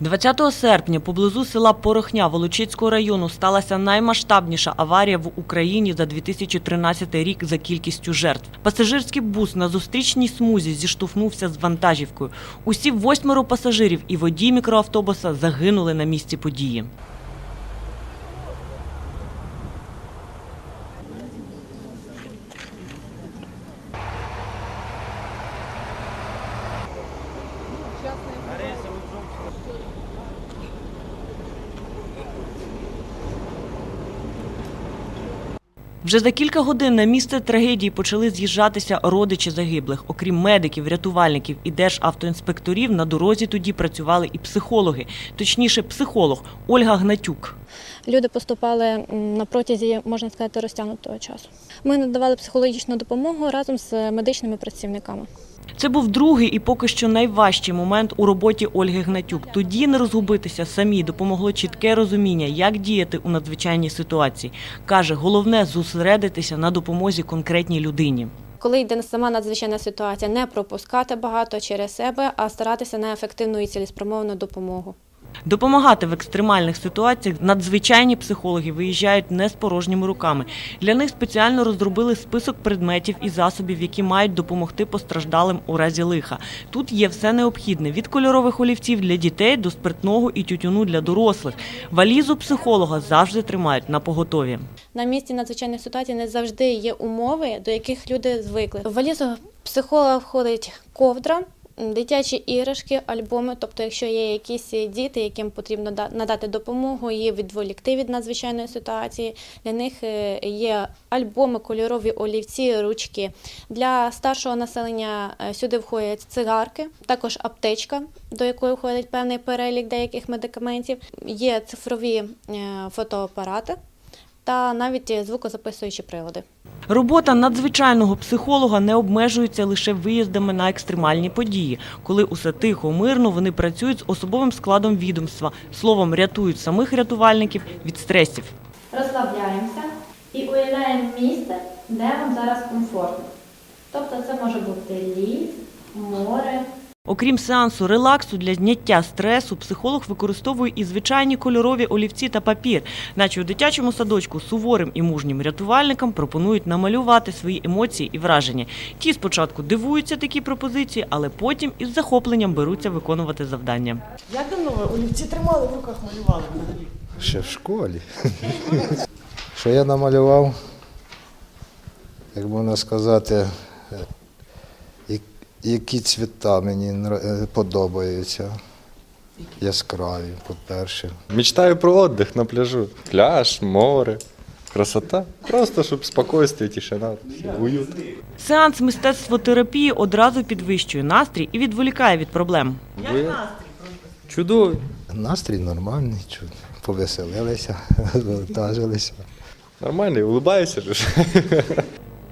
20 серпня поблизу села Порохня Волочицького району сталася наймасштабніша аварія в Україні за 2013 рік за кількістю жертв. Пасажирський бус на зустрічній смузі зіштовхнувся з вантажівкою. Усі восьмеро пасажирів і водій мікроавтобуса загинули на місці події. Вже за кілька годин на місце трагедії почали з'їжджатися родичі загиблих. Окрім медиків, рятувальників і державтоінспекторів, на дорозі тоді працювали і психологи, точніше, психолог Ольга Гнатюк. Люди поступали на протязі, можна сказати, розтягнутого часу. Ми надавали психологічну допомогу разом з медичними працівниками. Це був другий і поки що найважчий момент у роботі Ольги Гнатюк. Тоді не розгубитися самі допомогло чітке розуміння, як діяти у надзвичайній ситуації. Каже, головне зосередитися на допомозі конкретній людині. Коли йде сама надзвичайна ситуація, не пропускати багато через себе, а старатися на ефективну і цілеспрямовану допомогу. Допомагати в екстремальних ситуаціях надзвичайні психологи виїжджають не з порожніми руками. Для них спеціально розробили список предметів і засобів, які мають допомогти постраждалим у разі лиха. Тут є все необхідне від кольорових олівців для дітей до спиртного і тютюну для дорослих. Валізу психолога завжди тримають на поготові. На місці надзвичайної ситуації не завжди є умови, до яких люди звикли. В валізу психолога входить ковдра. Дитячі іграшки, альбоми, тобто, якщо є якісь діти, яким потрібно да- надати допомогу, її відволікти від надзвичайної ситуації. Для них е, є альбоми, кольорові олівці, ручки. Для старшого населення е, сюди входять цигарки, також аптечка, до якої входить певний перелік деяких медикаментів. Є цифрові е, фотоапарати та навіть звукозаписуючі прилади. Робота надзвичайного психолога не обмежується лише виїздами на екстремальні події. Коли усе тихо, мирно, вони працюють з особовим складом відомства, словом, рятують самих рятувальників від стресів. Розслабляємося і уявляємо місце, де вам зараз комфортно. Тобто це може бути ліс. Окрім сеансу релаксу для зняття стресу, психолог використовує і звичайні кольорові олівці та папір, наче у дитячому садочку суворим і мужнім рятувальникам пропонують намалювати свої емоції і враження. Ті спочатку дивуються такі пропозиції, але потім із захопленням беруться виконувати завдання. Як давно ви олівці тримали в руках малювали взагалі? Ще в школі. Що я намалював, як можна сказати, які цвіта мені е, подобаються. Яскраві, по-перше. Мечтаю про отдых на пляжу. Пляж, море, красота. Просто, щоб спокойствие, тишина, уют. Сеанс мистецтвотерапії одразу підвищує настрій і відволікає від проблем. Ви... Чудовий. Настрій нормальний, чу- повеселилися, завантажилися. Нормальний, улыбайся же.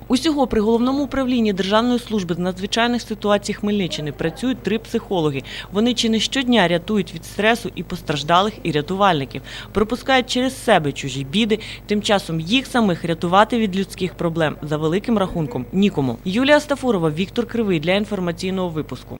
Усього при головному управлінні Державної служби з надзвичайних ситуацій Хмельниччини працюють три психологи. Вони чи не щодня рятують від стресу і постраждалих, і рятувальників, пропускають через себе чужі біди. Тим часом їх самих рятувати від людських проблем за великим рахунком нікому. Юлія Стафурова, Віктор Кривий для інформаційного випуску.